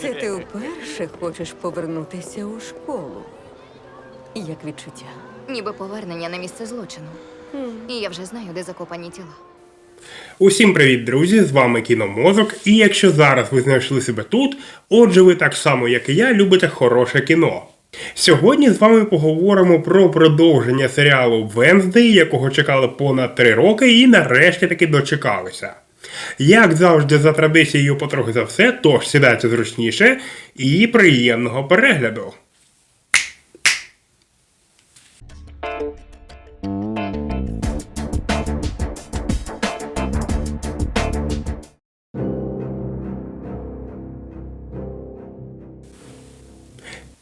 Це ти вперше хочеш повернутися у школу. Як відчуття? Ніби повернення на місце злочину. І я вже знаю, де закопані тіла. Усім привіт, друзі! З вами Кіномозок. І якщо зараз ви знайшли себе тут, отже, ви так само, як і я, любите хороше кіно. Сьогодні з вами поговоримо про продовження серіалу Венздей, якого чекали понад 3 роки, і нарешті таки дочекалися. Як завжди, за традицією потрохи за все, тож сідайте зручніше і приємного перегляду.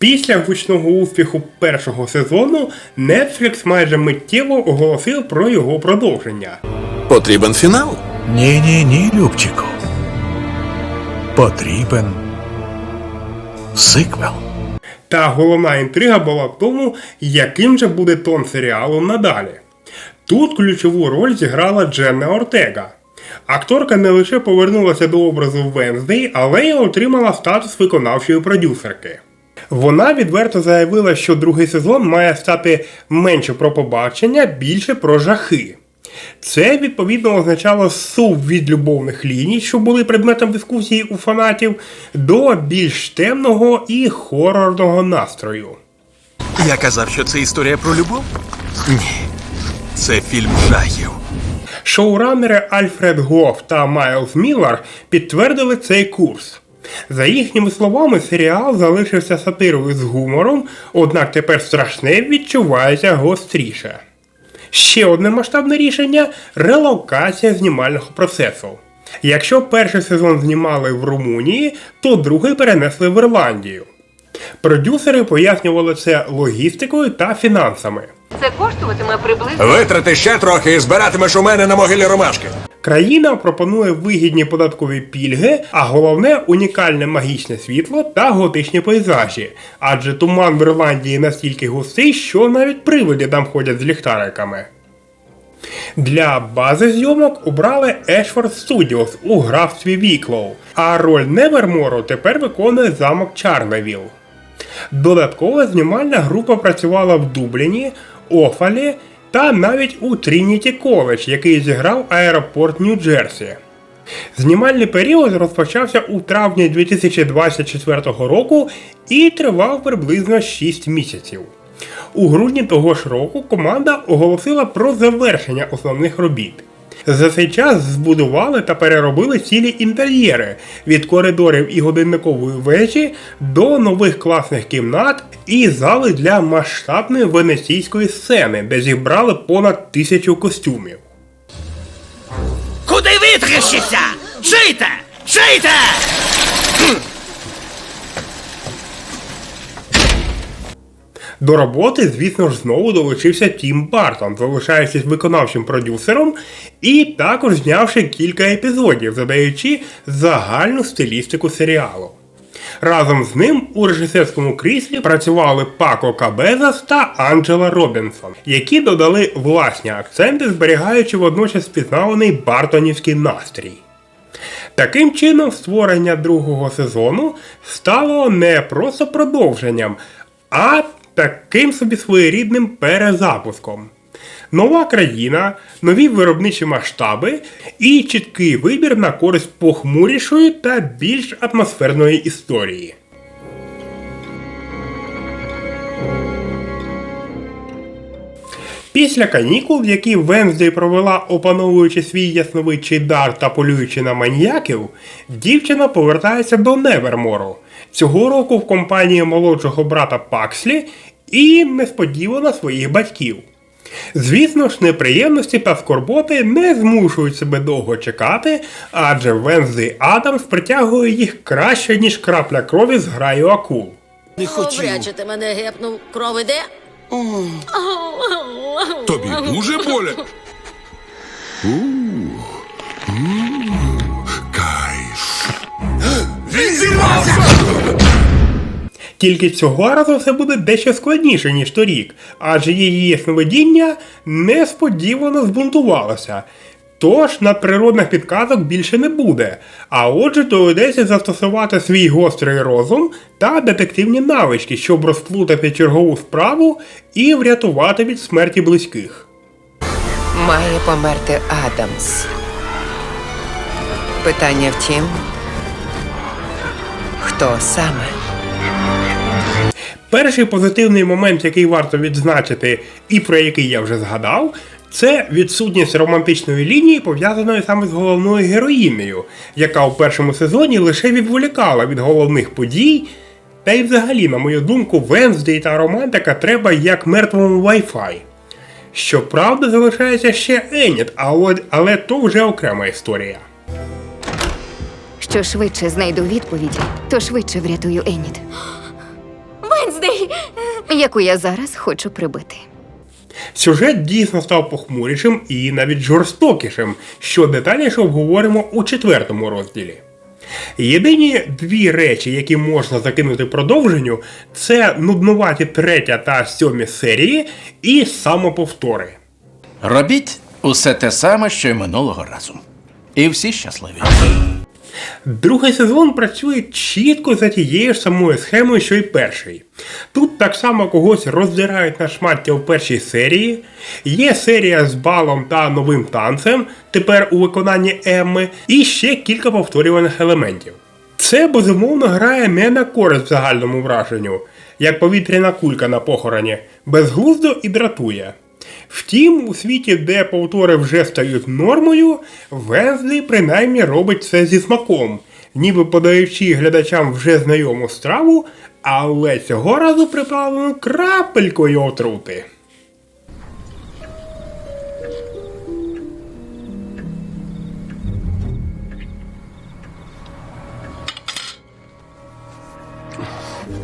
Після гучного успіху першого сезону Netflix майже миттєво оголосив про його продовження. Потрібен фінал? Ні, ні, ні, Любчику. Потрібен сиквел. Та головна інтрига була в тому, яким же буде тон серіалу надалі. Тут ключову роль зіграла Дженна Ортега. Акторка не лише повернулася до образу Венздей, але й отримала статус виконавчої продюсерки. Вона відверто заявила, що другий сезон має стати менше про побачення, більше про жахи. Це відповідно означало сув від любовних ліній, що були предметом дискусії у фанатів, до більш темного і хорорного настрою. Я казав, що це історія про любов? Ні. Це фільм жахів. Шоуранери Альфред Гоф та Майлз Міллар підтвердили цей курс. За їхніми словами, серіал залишився сатирою з гумором, однак тепер страшне відчувається гостріше. Ще одне масштабне рішення релокація знімального процесу. Якщо перший сезон знімали в Румунії, то другий перенесли в Ірландію. Продюсери пояснювали це логістикою та фінансами. Це коштуватиме приблизно. Витрати ще трохи і збиратимеш у мене на могилі ромашки. Країна пропонує вигідні податкові пільги, а головне унікальне магічне світло та готичні пейзажі. Адже туман в Ірландії настільки густий, що навіть привиди там ходять з ліхтариками. Для бази зйомок обрали Ashford Studios у графстві Віклоу, а роль Невермору тепер виконує замок Чарневіл. Додатково знімальна група працювала в Дубліні, Офалі та навіть у Трініті Коледж, який зіграв аеропорт Нью-Джерсі. Знімальний період розпочався у травні 2024 року і тривав приблизно 6 місяців. У грудні того ж року команда оголосила про завершення основних робіт. За цей час збудували та переробили цілі інтер'єри від коридорів і годинникової вежі до нових класних кімнат і зали для масштабної венеційської сцени, де зібрали понад тисячу костюмів. Куди витріщиться? Жийте! Жийте! До роботи, звісно ж, знову долучився Тім Бартон, залишаючись виконавчим продюсером, і також знявши кілька епізодів, задаючи загальну стилістику серіалу. Разом з ним у режисерському кріслі працювали Пако Кабезас та Анджела Робінсон, які додали власні акценти, зберігаючи водночас пізнаваний Бартонівський настрій. Таким чином, створення другого сезону стало не просто продовженням, а таким собі своєрідним перезапуском. Нова країна, нові виробничі масштаби і чіткий вибір на користь похмурішої та більш атмосферної історії. Після канікул, які Венздей провела опановуючи свій ясновидчий дар та полюючи на маніяків, дівчина повертається до Невермору. Цього року в компанії молодшого брата Пакслі і несподівано своїх батьків. Звісно ж, неприємності та скорботи не змушують себе довго чекати, адже Венздей Адамс притягує їх краще, ніж крапля крові з граю акул. Добряче ти мене гепнув. Кров іде? Тобі дуже болять. Він зірвався! Тільки цього разу все буде дещо складніше, ніж торік, адже її ясновидіння несподівано збунтувалося. Тож надприродних підказок більше не буде, а отже доведеться застосувати свій гострий розум та детективні навички, щоб розплутати чергову справу і врятувати від смерті близьких. Має померти Адамс. Питання в тім, хто саме? Перший позитивний момент, який варто відзначити, і про який я вже згадав, це відсутність романтичної лінії, пов'язаної саме з головною героїнею, яка у першому сезоні лише відволікала від головних подій. Та й взагалі, на мою думку, Венздей та романтика треба як мертвому Wi-Fi. Щоправда, залишається ще Еніт, але, але то вже окрема історія. Що швидше знайду відповіді, то швидше врятую Еніт, Венздей! яку я зараз хочу прибити. Сюжет дійсно став похмурішим і навіть жорстокішим, що детальніше обговоримо у четвертому розділі. Єдині дві речі, які можна закинути продовженню, це нуднуваті третя та сьомі серії і самоповтори. Робіть усе те саме, що й минулого разу. І всі щасливі. Другий сезон працює чітко за тією ж самою схемою, що й перший. Тут так само когось роздирають на шмаття у першій серії. Є серія з балом та новим танцем, тепер у виконанні Емми, і ще кілька повторюваних елементів. Це безумовно грає не на користь загальному враженню, як повітряна кулька на похороні, безглуздо і дратує. Втім, у світі, де повтори вже стають нормою, Вензлі принаймні робить це зі смаком, ніби подаючи глядачам вже знайому страву, але цього разу приправлену крапелькою отрути.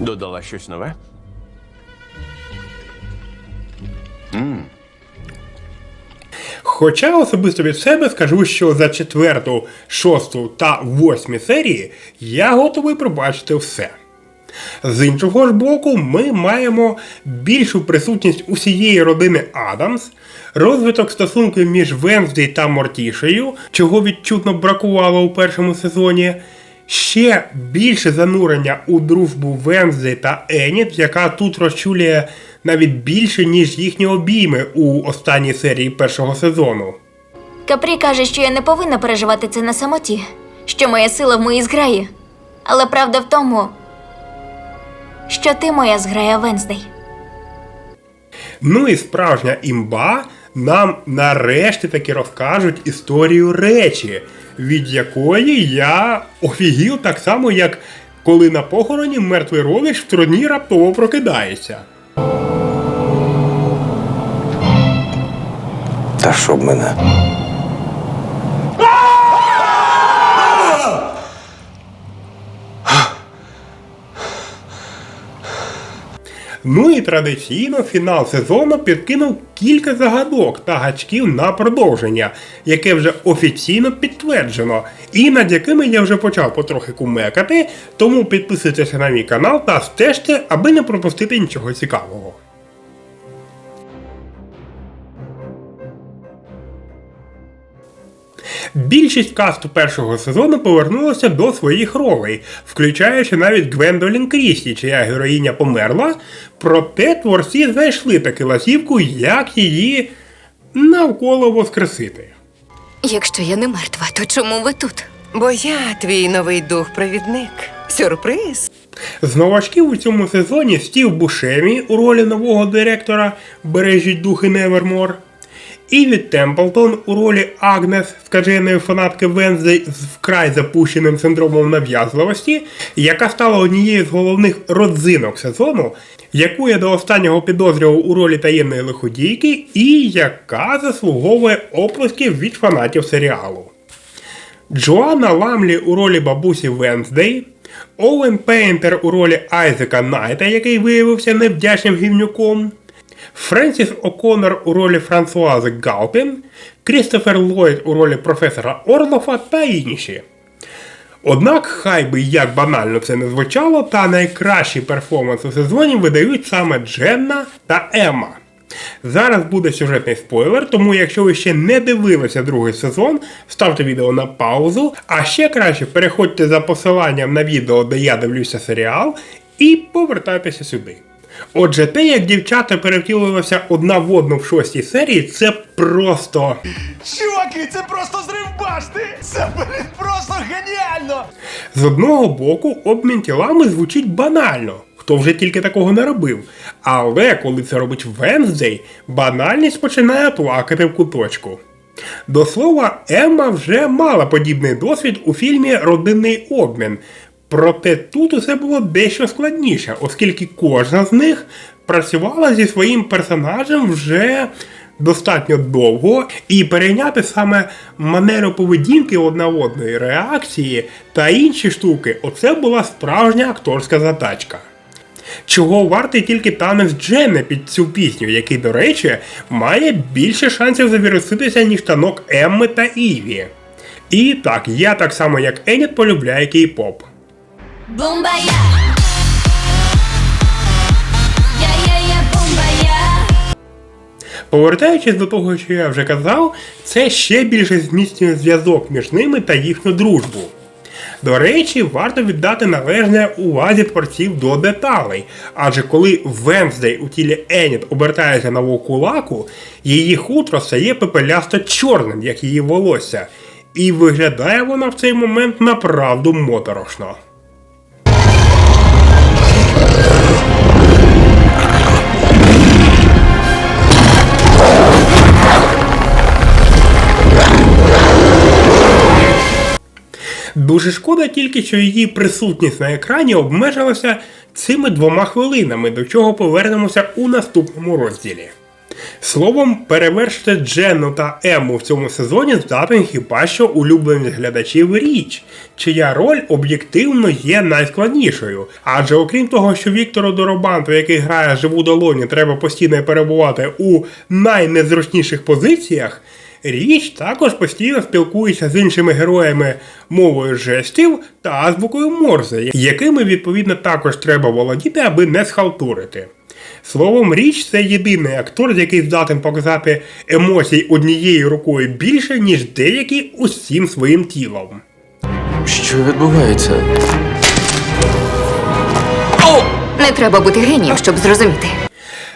Додала щось нове? Хоча особисто від себе скажу, що за четверту, шосту та восьмі серії я готовий пробачити все. З іншого ж боку, ми маємо більшу присутність усієї родини Адамс, розвиток стосунків між Венздей та Мортішею, чого відчутно бракувало у першому сезоні, ще більше занурення у дружбу Венздей та Еніт, яка тут розчулює навіть більше, ніж їхні обійми у останній серії першого сезону. Капрі каже, що я не повинна переживати це на самоті, що моя сила в моїй зграї. Але правда в тому, що ти моя зграя Венздей. Ну і справжня імба нам нарешті таки розкажуть історію речі, від якої я офігів так само, як коли на похороні мертвий родич в троні раптово прокидається. Та щоб мене. Ну і традиційно фінал сезону підкинув кілька загадок та гачків на продовження, яке вже офіційно підтверджено, і над якими я вже почав потрохи кумекати, тому підписуйтеся на мій канал та стежте, аби не пропустити нічого цікавого. Більшість касту першого сезону повернулася до своїх ролей, включаючи навіть Гвендолін Крісті, чия героїня померла, проте творці знайшли таки лазівку, як її навколо воскресити. Якщо я не мертва, то чому ви тут? Бо я твій новий дух-провідник. Сюрприз. З новачків у цьому сезоні Стів Бушемі у ролі нового директора Бережіть духи Невермор. Іві Темплтон у ролі Агнес, скаженої фанатки Венздей з вкрай запущеним синдромом нав'язливості, яка стала однією з головних родзинок сезону, яку я до останнього підозрював у ролі таємної лиходійки, і яка заслуговує оплесків від фанатів серіалу. Джоанна Ламлі у ролі бабусі Венздей, Оуен Пейнтер у ролі Айзека Найта, який виявився невдячним гівнюком, Френсіс О'Коннор у ролі Франсуази Галпін, Крістофер Ллойд у ролі професора Орлофа та інші. Однак, хай би як банально це не звучало, та найкращий перформанс у сезоні видають саме Дженна та Емма. Зараз буде сюжетний спойлер, тому якщо ви ще не дивилися другий сезон, ставте відео на паузу, а ще краще переходьте за посиланням на відео, де я дивлюся серіал, і повертайтеся сюди. Отже, те, як дівчата перевтілилися одна в одну в шостій серії, це просто. Чуваки, це просто зрив башти! Це блін, просто геніально! З одного боку, обмін тілами звучить банально. Хто вже тільки такого не робив. Але коли це робить Венздей, банальність починає плакати в куточку. До слова, Емма вже мала подібний досвід у фільмі Родинний обмін. Проте тут усе було дещо складніше, оскільки кожна з них працювала зі своїм персонажем вже достатньо довго, і перейняти саме манеру поведінки одна одної, реакції та інші штуки, оце була справжня акторська задачка. Чого вартий тільки танець Дженни під цю пісню, який, до речі, має більше шансів завіруситися, ніж танок Емми та Іві. І так, я так само як Еніт полюбляю кей-поп. Я-я-я, бомбая! Повертаючись до того, що я вже казав, це ще більше зміцнює зв'язок між ними та їхню дружбу. До речі, варто віддати належне увазі творців до деталей, адже коли Венздей у тілі Еніт обертається на вовкулаку, її хутро стає пепелясто чорним, як її волосся, і виглядає вона в цей момент направду моторошно. Дуже шкода тільки, що її присутність на екрані обмежилася цими двома хвилинами, до чого повернемося у наступному розділі. Словом, перевершити Дженну та Ему в цьому сезоні здатен хіба що улюблені глядачів річ, чия роль об'єктивно є найскладнішою. Адже окрім того, що Віктору Доробанту, який грає живу долоні, треба постійно перебувати у найнезручніших позиціях, Річ також постійно спілкується з іншими героями мовою жестів та азбукою Морзе, якими відповідно також треба володіти, аби не схалтурити. Словом, річ це єдиний актор, який здатен показати емоцій однією рукою більше, ніж деякі усім своїм тілом. Що відбувається? Не треба бути генієм, щоб зрозуміти.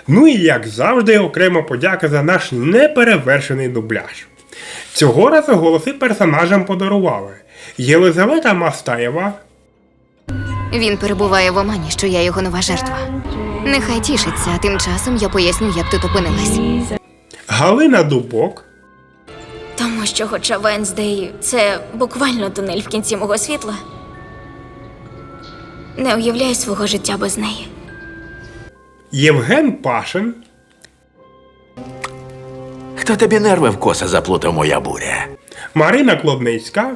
Ну і як завжди, окрема подяка за наш неперевершений дубляж. Цього разу голоси персонажам подарували Єлизавета Мастаєва, Він перебуває в омані, що я його нова жертва. Нехай тішиться, а тим часом я поясню, як тут опинилась. Галина Дубок, Тому що, хоча Венздей це буквально тунель в кінці мого світла. Не уявляю свого життя без неї. Євген Пашин, Хто тобі нерви в коса заплутав, моя буря? Марина Клодницька,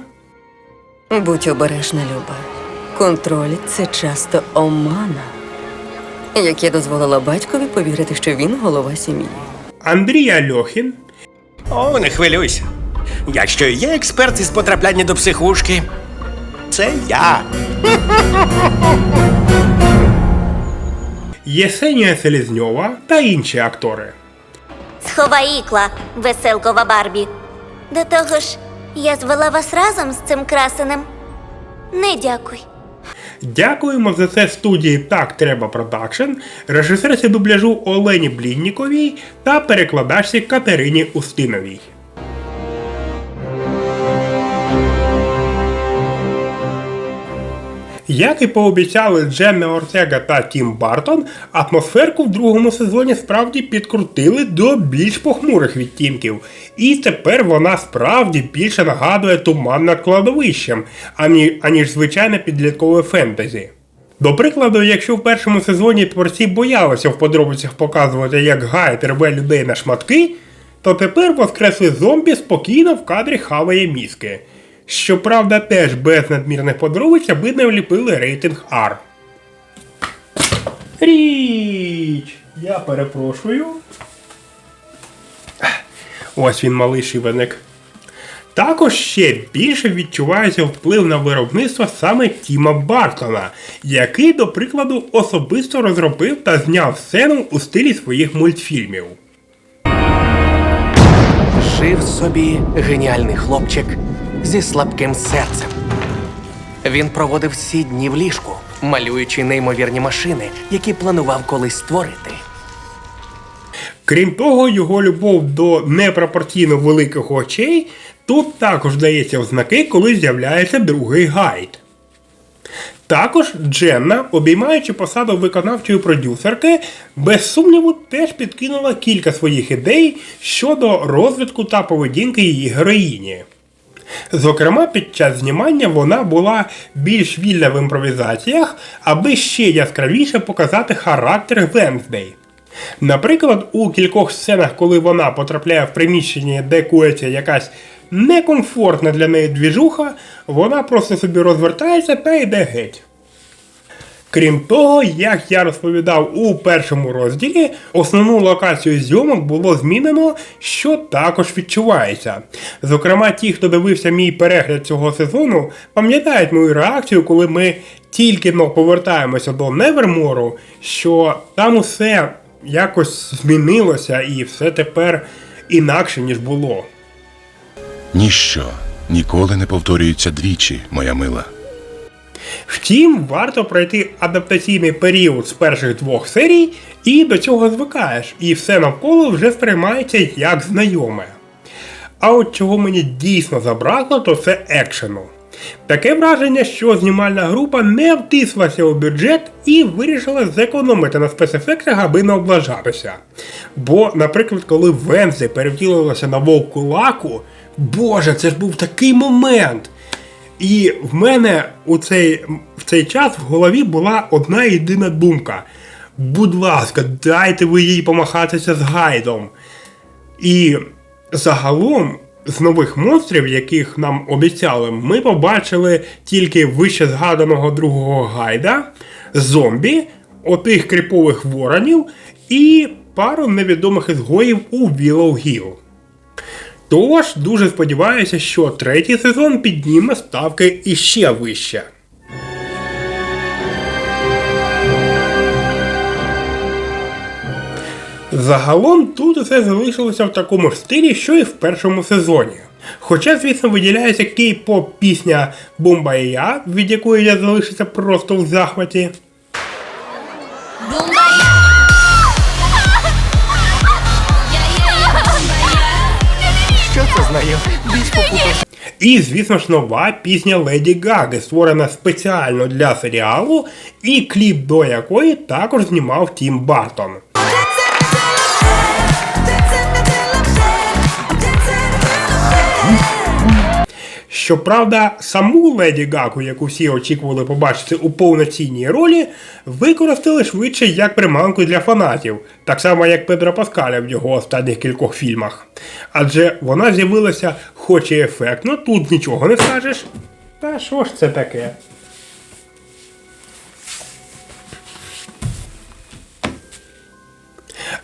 Будь обережна, Люба. Контроль це часто омана. Як я дозволила батькові повірити, що він голова сім'ї. Андрій Альохін, О, не хвилюйся. Якщо є експерт із потрапляння до психушки, це я. Єсенія Селізньова та інші актори. Сховай ікла, веселкова Барбі. До того ж, я звела вас разом з цим красенем. Не дякуй. Дякуємо за це студії Так Треба Продакшн, режисерці дубляжу Олені Блінніковій та перекладачці Катерині Устиновій. Як і пообіцяли Дженна Ортега та Тім Бартон, атмосферку в другому сезоні справді підкрутили до більш похмурих відтінків, і тепер вона справді більше нагадує туман над кладовищем, ані, аніж звичайне підліткове фентезі. До прикладу, якщо в першому сезоні творці боялися в подробицях показувати, як Гайд рве людей на шматки, то тепер воскреслий зомбі спокійно в кадрі хаває мізки. Щоправда, теж без надмірних подробиць, аби не вліпили рейтинг R. Річ! Я перепрошую. Ось він малий шибеник. Також ще більше відчувається вплив на виробництво саме Тіма Бартона, який, до прикладу, особисто розробив та зняв сцену у стилі своїх мультфільмів. Жив собі геніальний хлопчик зі слабким серцем. Він проводив всі дні в ліжку, малюючи неймовірні машини, які планував колись створити. Крім того, його любов до непропорційно великих очей тут також дається в знаки, коли з'являється другий гайд. Також Дженна, обіймаючи посаду виконавчої продюсерки, без сумніву теж підкинула кілька своїх ідей щодо розвитку та поведінки її героїні. Зокрема, під час знімання вона була більш вільна в імпровізаціях, аби ще яскравіше показати характер Венсдей. Наприклад, у кількох сценах, коли вона потрапляє в приміщення, де кується якась некомфортна для неї двіжуха, вона просто собі розвертається та йде геть. Крім того, як я розповідав у першому розділі, основну локацію зйомок було змінено, що також відчувається. Зокрема, ті, хто дивився мій перегляд цього сезону, пам'ятають мою реакцію, коли ми тільки но повертаємося до Невермору, що там усе якось змінилося і все тепер інакше, ніж було. Ніщо ніколи не повторюється двічі, моя мила. Втім, варто пройти адаптаційний період з перших двох серій, і до цього звикаєш, і все навколо вже сприймається як знайоме. А от чого мені дійсно забракло, то це екшену. Таке враження, що знімальна група не втислася у бюджет і вирішила зекономити на спецефектах, аби не облажатися. Бо, наприклад, коли Вензи перевтілилася на вовку лаку, боже, це ж був такий момент. І в мене у цей, в цей час в голові була одна єдина думка. Будь ласка, дайте ви їй помахатися з гайдом. І загалом з нових монстрів, яких нам обіцяли, ми побачили тільки вище згаданого другого гайда, зомбі, отих кріпових воронів і пару невідомих ізгоїв у Willow Hill. Тож дуже сподіваюся, що третій сезон підніме ставки іще вище. Загалом тут усе залишилося в такому ж стилі, що і в першому сезоні. Хоча, звісно, виділяється кей-поп пісня Бомба і я, від якої я залишився просто в захваті. І, звісно ж, нова пісня Леді Гаги, створена спеціально для серіалу, і кліп до якої також знімав Тім Бартон. Щоправда, саму Леді Гаку, яку всі очікували побачити у повноцінній ролі, використали швидше як приманку для фанатів, так само як Педро Паскаля в його останніх кількох фільмах. Адже вона з'явилася хоч і ефектно, тут нічого не скажеш. Та що ж це таке?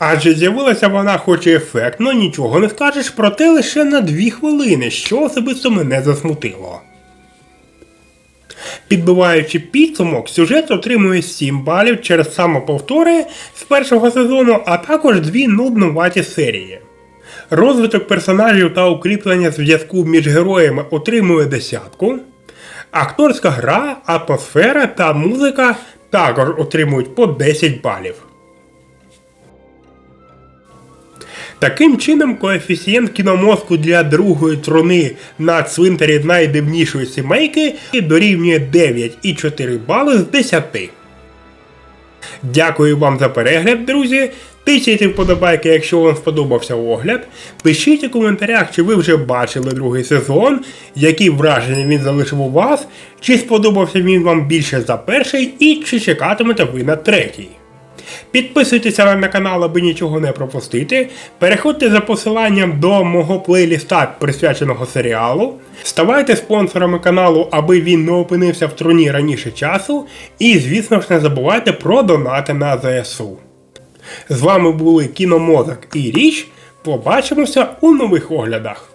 Адже з'явилася вона хоч і ефектно, нічого не скажеш, проте лише на дві хвилини, що особисто мене засмутило. Підбиваючи підсумок, сюжет отримує 7 балів через самоповтори з першого сезону, а також дві нуднуваті серії. Розвиток персонажів та укріплення зв'язку між героями отримує десятку. Акторська гра, атмосфера та музика також отримують по 10 балів. Таким чином, коефіцієнт кіномозку для другої труни на цвинтарі найдивнішої сімейки дорівнює 9,4 бали з 10. Дякую вам за перегляд, друзі. Тисяйте вподобайки, якщо вам сподобався огляд. Пишіть у коментарях, чи ви вже бачили другий сезон, які враження він залишив у вас, чи сподобався він вам більше за перший, і чи чекатимете ви на третій. Підписуйтеся на канал, аби нічого не пропустити. Переходьте за посиланням до мого плейліста, присвяченого серіалу. Ставайте спонсорами каналу, аби він не опинився в труні раніше часу. І, звісно ж, не забувайте про донати на ЗСУ. З вами були Кіномозок і Річ. Побачимося у нових оглядах.